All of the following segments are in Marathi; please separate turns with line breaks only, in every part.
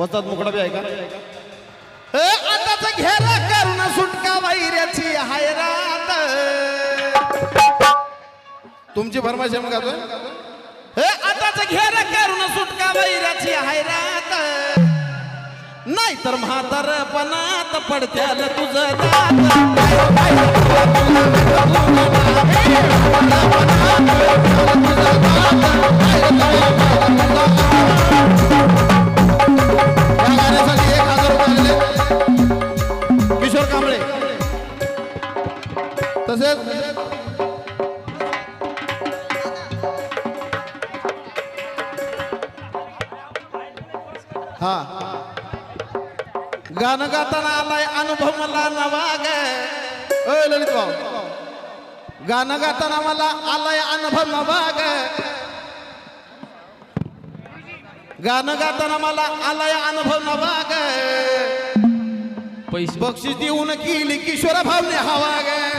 वस्तात मुकडा बी आहे का?
आताच घेरा करून सुटका वैऱ्याची हैरात
तुमची फरमाईश आहे मग आता?
आताच घेरा करून सुटका वैऱ्याची हैरात नाही तर म्हातारपणात पडत्याल तुझं दात. गाणं गाताना आलाय अनुभव मला नवा ग.
ललित भाऊ.
गाणं गाताना मला आलाय अनुभव नवा ग. गाणं गाताना मला आलाय अनुभव नवा ग.
पैसे.
बक्षीस देऊन केली किशोर भावने हवा ग.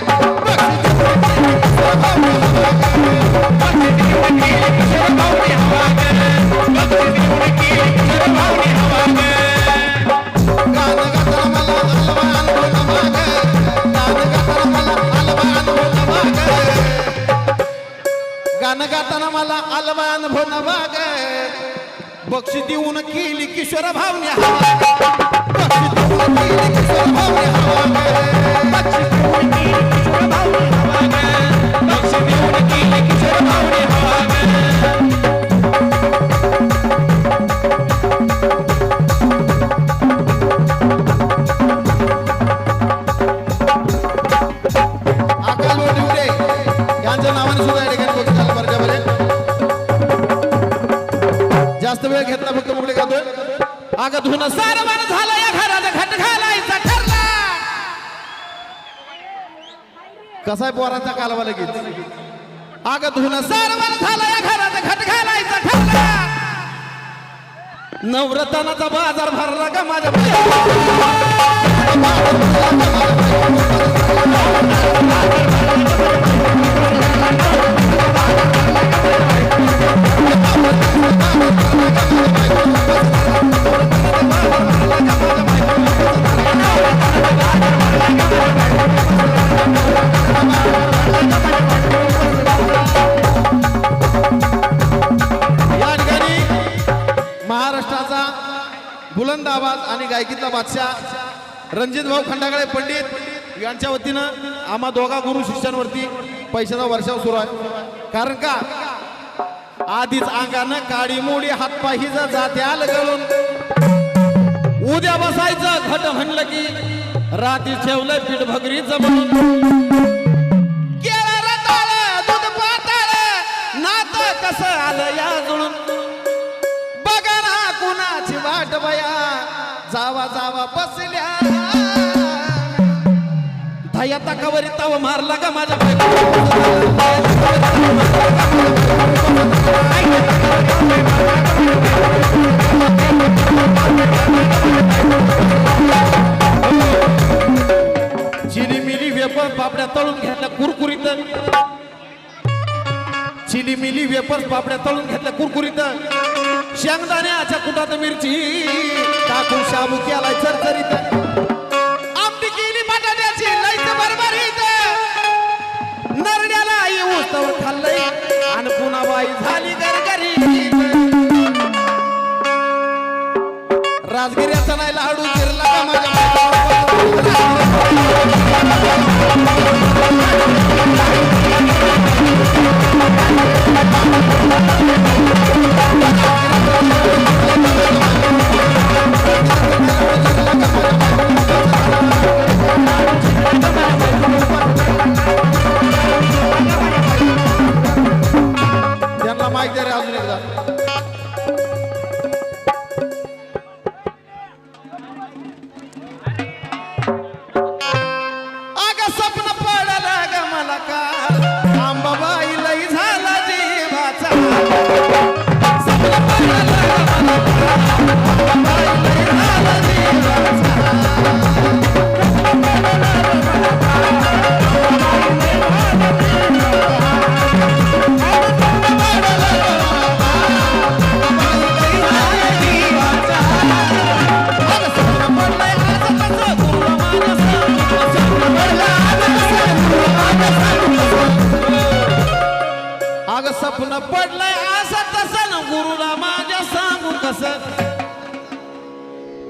केली किशोर भावने अगं धुन सारवान झालं या घरात घट घालायचा ठरला.
कसा आहे पोरांचा कालवा लगेच?
अगं धुन सारवान झालं या घरात घट घालायचा ठरला. नवरत्नाचा बाजार भरला का माझ्या
बादशाह रणजित भाऊ खंडागळे पंडित यांच्या वतीनं आम्हा दोघा गुरु शिष्यांवरती पैशाचा वर्षाव सुरू आहे. कारण का? आधीच अंगानं काळी मोडी जाते जात्याल गळून.
उद्या बसायचं घट म्हणलं की रात्री ठेवलं पीठ भगरी जमून केळं कसं आलं या जुळून. बघा ना कुणाची वाट बया. जावा धया तकावरी व मारला का माझ्या चिली मिली वेपर पापड्या तळून घेतल्या कुरकुरीत चिली मिली वेपर पापड्या तळून घेतल्या कुरकुरीत शेंगदाण्याच्या कुटात मिरची टाकून शाबू केलाय चरचरीत. राजगिऱ्याचा नाही लाडू चिरला का
त्यांना माहिती द्या रे अजून एकदा.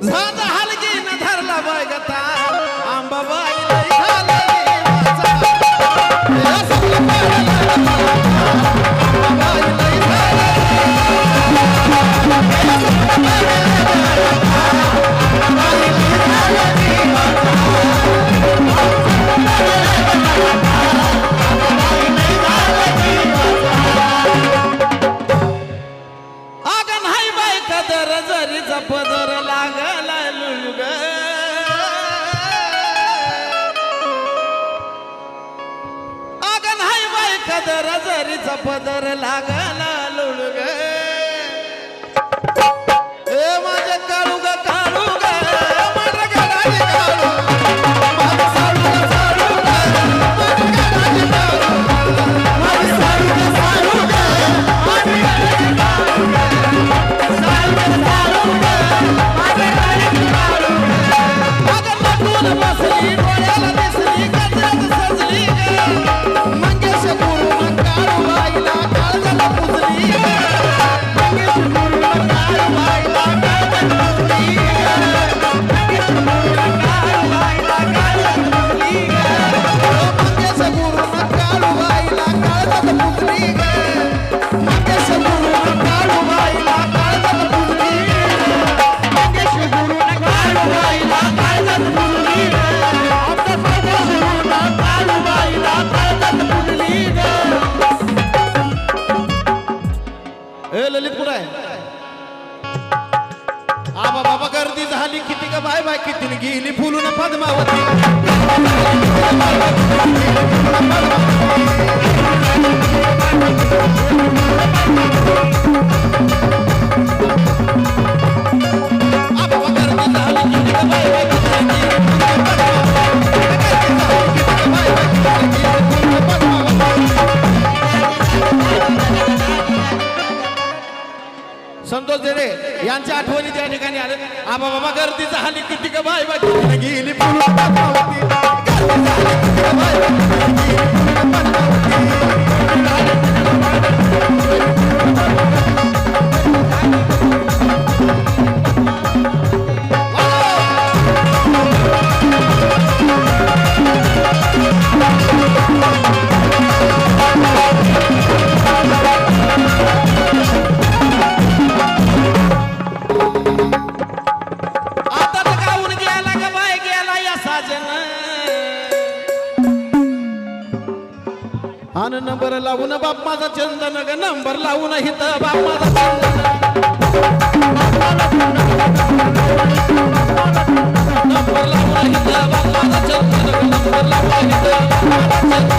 झाड हलगी न धरला बाय गता. आंबा बाय झाली किती का बाय बाय किती गेली फुलून पद्मावती. आबा बाबा गर्दी झाली किती का बाय बाय किती गेली फुलून आन नंबर लावून बाप माझा चंदन ग नंबर लावून हित बाप माझा चंदन नंबर लावून हित बाप माझा चंदन ग नंबर लावून हित बाप माझा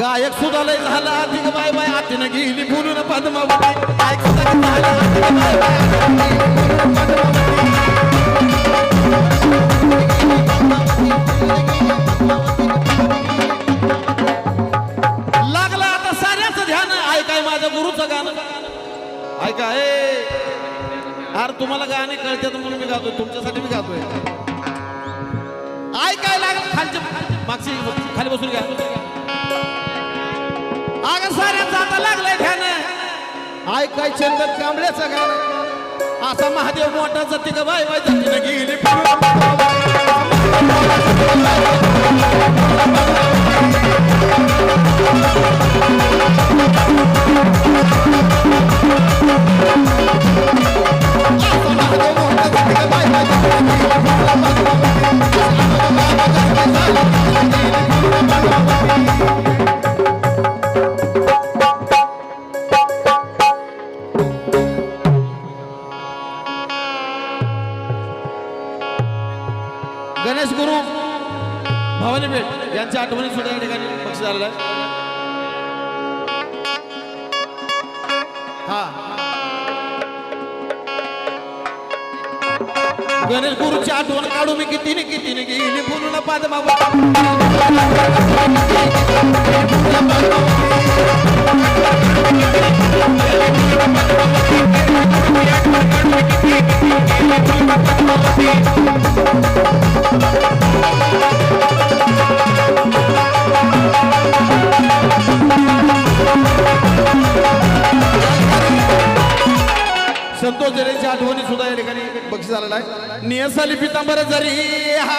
गायक सुद्धा लय झाला अधिक बाय बाय आतीनं गेली बोलून पद्मावती. गायक सुद्धा झाला अधिक बाय बाय आतीनं गेली बोलून पद्मावती. तुम्हाला गाणे कळतात म्हणून मी गातोय. तुमच्यासाठी मी गातोय. काय लागलं? खालच्या मागची खाली बसून घ्या. आग साऱ्याच आता लागलंय ध्यान. ऐकाय चंदन कांबळ्याचं गाणं. आता महादेव मोठा जाते का बाय बाय जाते गेली. असा गणेश गुरुची आठवण काढू मी किती ने किती ने गेली बोलून पाद बाबा
Thank
बक्षीस आलेला आहे नियसाली पितांबर जरी. हा,